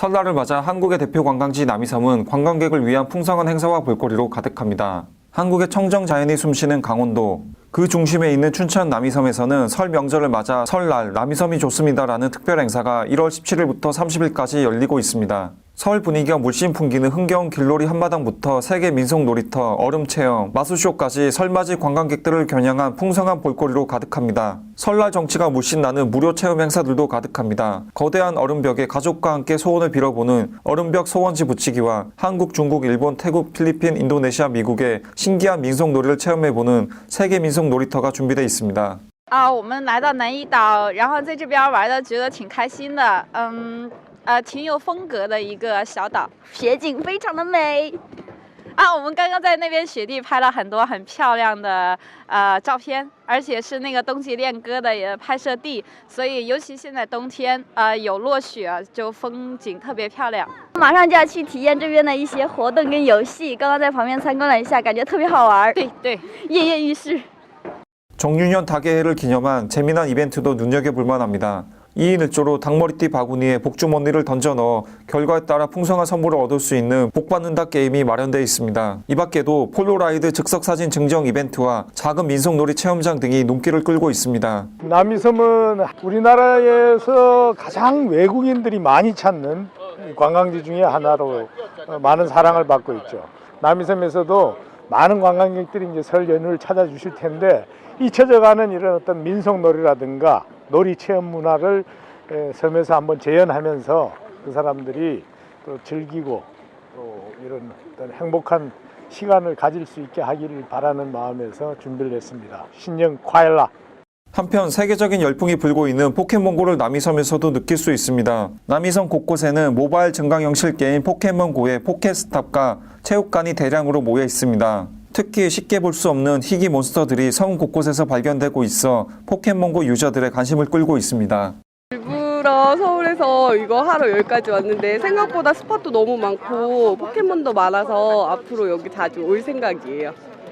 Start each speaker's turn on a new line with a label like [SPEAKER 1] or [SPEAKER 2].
[SPEAKER 1] 설날을 맞아 한국의 대표 관광지 남이섬은 관광객을 위한 풍성한 행사와 볼거리로 가득합니다. 한국의 청정 자연이 숨쉬는 강원도, 그 중심에 있는 춘천 남이섬에서는 설 명절을 맞아 설날 남이섬이 좋습니다라는 특별 행사가 1월 17일부터 30일까지 열리고 있습니다. 설 분위기가 물씬 풍기는 흥겨운 길놀이 한마당부터 세계 민속 놀이터, 얼음 체험, 마술쇼까지 설맞이 관광객들을 겨냥한 풍성한 볼거리로 가득합니다. 설날 정치가 물씬 나는 무료 체험 행사들도 가득합니다. 거대한 얼음벽에 가족과 함께 소원을 빌어보는 얼음벽 소원지 붙이기와 한국, 중국, 일본, 태국, 필리핀, 인도네시아, 미국의 신기한 민속 놀이를 체험해보는 세계 민속 놀이터가 준비되어 있습니다.
[SPEAKER 2] 啊，我们来到南怡岛，然后在这边玩的觉得挺开心的，嗯， 呃，挺有风格的一个小岛，雪景非常的美。啊，我们刚刚在那边雪地拍了很多很漂亮的呃照片，而且是那个冬季恋歌的也拍摄地，所以尤其现在冬天，呃，有落雪，就风景特别漂亮。
[SPEAKER 3] 马上就要去体验这边的一些活动跟游戏，刚刚在旁边参观了一下，感觉特别好玩，
[SPEAKER 2] 对对。
[SPEAKER 3] 跃跃欲试。
[SPEAKER 1] 정유년 다개해를 기념한 재미난 이벤트도 눈여겨볼 만합니다. 2인 1조로 닭머리띠 바구니에 복주머니를 던져 넣어 결과에 따라 풍성한 선물을 얻을 수 있는 복받는다 게임이 마련되어 있습니다. 이 밖에도 폴로라이드 즉석사진 증정 이벤트와 작은 민속놀이 체험장 등이 눈길을 끌고 있습니다.
[SPEAKER 4] 남이섬은 우리나라에서 가장 외국인들이 많이 찾는 관광지 중에 하나로 어, 많은 사랑을 받고 있죠. 남이섬에서도 많은 관광객들이 이제 설 연휴를 찾아주실 텐데 잊혀져가는 이런 어떤 민속놀이라든가 놀이 체험 문화를 에, 섬에서 한번 재현하면서 그 사람들이 또 즐기고 또 이런 어떤 행복한 시간을 가질 수 있게 하기를 바라는 마음에서 준비를 했습니다. 신년 과일라.
[SPEAKER 1] 한편 세계적인 열풍이 불고 있는 포켓몬고를 남이섬에서도 느낄 수 있습니다. 남이섬 곳곳에는 모바일 증강형 실 게임 포켓몬고의 포켓스탑과 체육관이 대량으로 모여 있습니다. 특히 쉽게 볼 수 없는 희귀 몬스터들이 섬 곳곳에서 발견되고 있어 포켓몬고 유저들의 관심을 끌고 있습니다.
[SPEAKER 5] 일부러 서울에서 이거 하러 여기까지 왔는데 생각보다 스팟도 너무 많고 포켓몬도 많아서 앞으로 여기 자주 올 생각이에요.